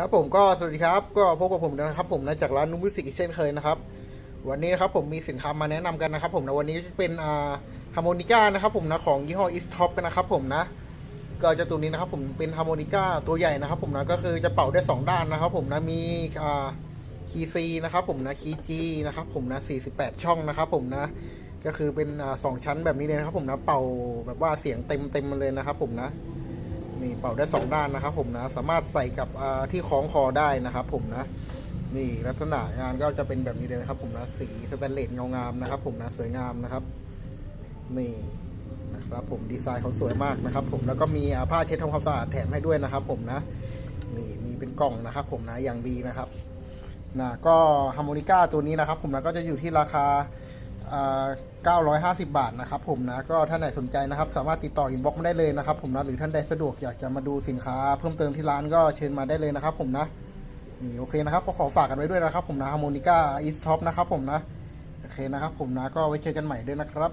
ครับผมก็สวัสดีครับ ก็พบกับผมนะครับผมนะจากร้านนุ่มมิวสิกเช่นเคยนะครับ วันนี้นะครับผมมีสินค้ามาแนะนำกันนะครับผมนะวันนี้เป็นอ่าฮาร์โมนิก้านะครับผมนะของยี่ห้ออิสท็อปนะครับผมนะก็จะตัวนี้นะครับผมเป็นฮาร์โมนิก้าตัวใหญ่นะครับผมนะก็คือจะเป่าได้ 2 ด้านนะครับผมนะมีอ่าคีย์ซีนะครับผมนะคีย์จีนะครับผมนะ48 ช่องนะครับผมนะก็คือเป็นอ่าสองชั้นแบบนี้เลยนะครับผมนะเป่าแบบว่าเสียงเต็มเต็มเลยนะครับผมนะ นี่เป่าได้สองด้านนะครับผมนะ สามารถใส่กับที่คล้องคอได้นะครับผมนะ นี่ลักษณะงานก็จะเป็นแบบนี้เลยนะครับ ผมนะ สีสแตนเลสเงางามนะครับ ผมนะสวยงามนะครับ นี่นะครับผมดีไซน์เขาสวยมากนะครับ ผมแล้วก็มีผ้าเช็ดทำความสะอาดแถมให้ด้วยนะครับ ผมนะนี่มีเป็นกล่องนะครับ ผมนะอย่างดีนะครับนะก็ฮาร์โมนิก้าตัวนี้นะครับ ผมนะก็จะอยู่ที่ราคา 950 บาทนะครับผมนะ ก็ท่านไหนสนใจนะครับ สามารถติดต่ออินบ็อกซ์มาได้เลยนะครับผมนะ หรือท่านใดสะดวกอยากจะมาดูสินค้าเพิ่มเติมที่ร้านก็เชิญมาได้เลยนะครับผมนะ นี่โอเคนะครับ ก็ขอฝากกันไว้ด้วยนะครับผมนะฮาร์โมนิก้าอีสท็อปนะครับผมนะ โอเคนะครับผมนะ ก็ไว้เจอกันใหม่ด้วยนะครับ